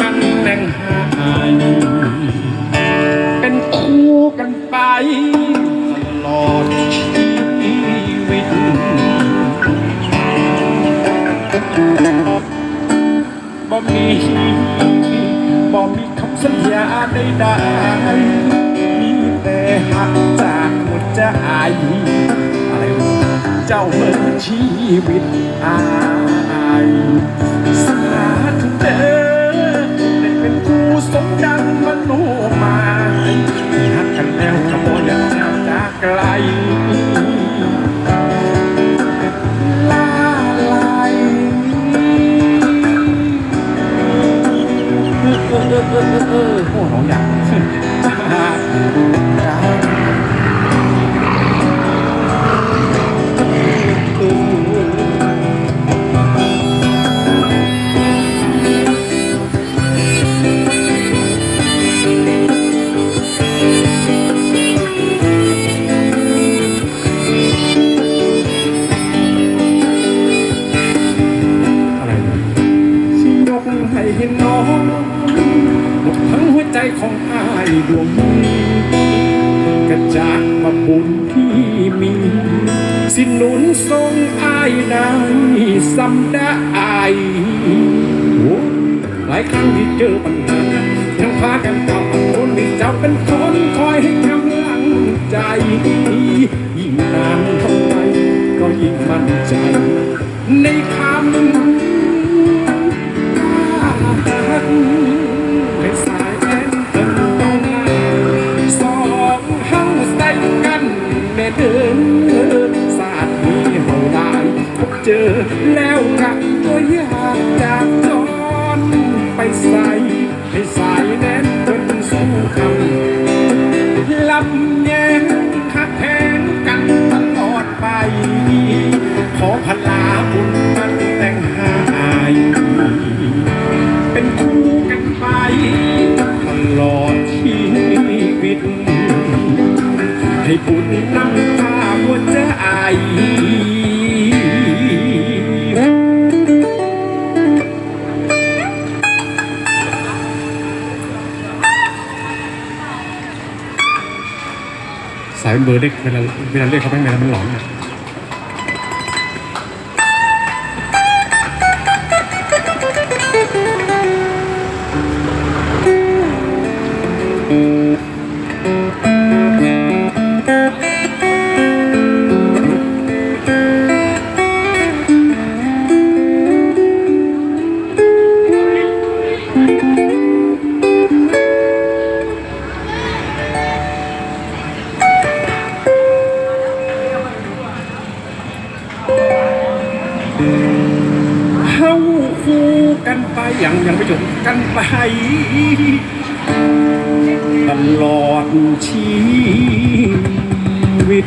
กันแต่งหายเป็นคู่กันไปตลอดชีวิตบ่มีบ่มีคำสัญญาใดๆมีแต่หักจากหัวใจอะไรเจ้าเมื่อชีวิตอาย สมดังมันรู้มาที่หักกันแล้วก็บ่อยากจะจากไกลลาลายเออเออเออเออเออโอ้น้องอยาก ใจของอายดวงนี้กระจากมาบุญที่มี สิหนุนทรงอายได้สำได้โอ้หลายครั้งที่เจอปัญหายังพากันกลับคนที่เจ้าเป็นคนคอยให้กำลังใจ ยิ่งนานเท่าไรก็ยิ่งมั่นใจ ในคำ เดินศาสตร์มีหงานพบเจอแล้วกัก็อยากจากจรไปใส่ให้สายแน่นจนสู้คำลำ สายเบอร์เด็กเวลาเวลาเรียกเขาแม่งเวลามันหลอนอะ เข้าคู่กันไปอย่างยังไม่จบกันไป ตลอดชีวิต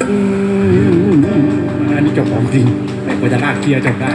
อันนี้จบของจริงแต่กว่าจะลากเคลียร์จบได้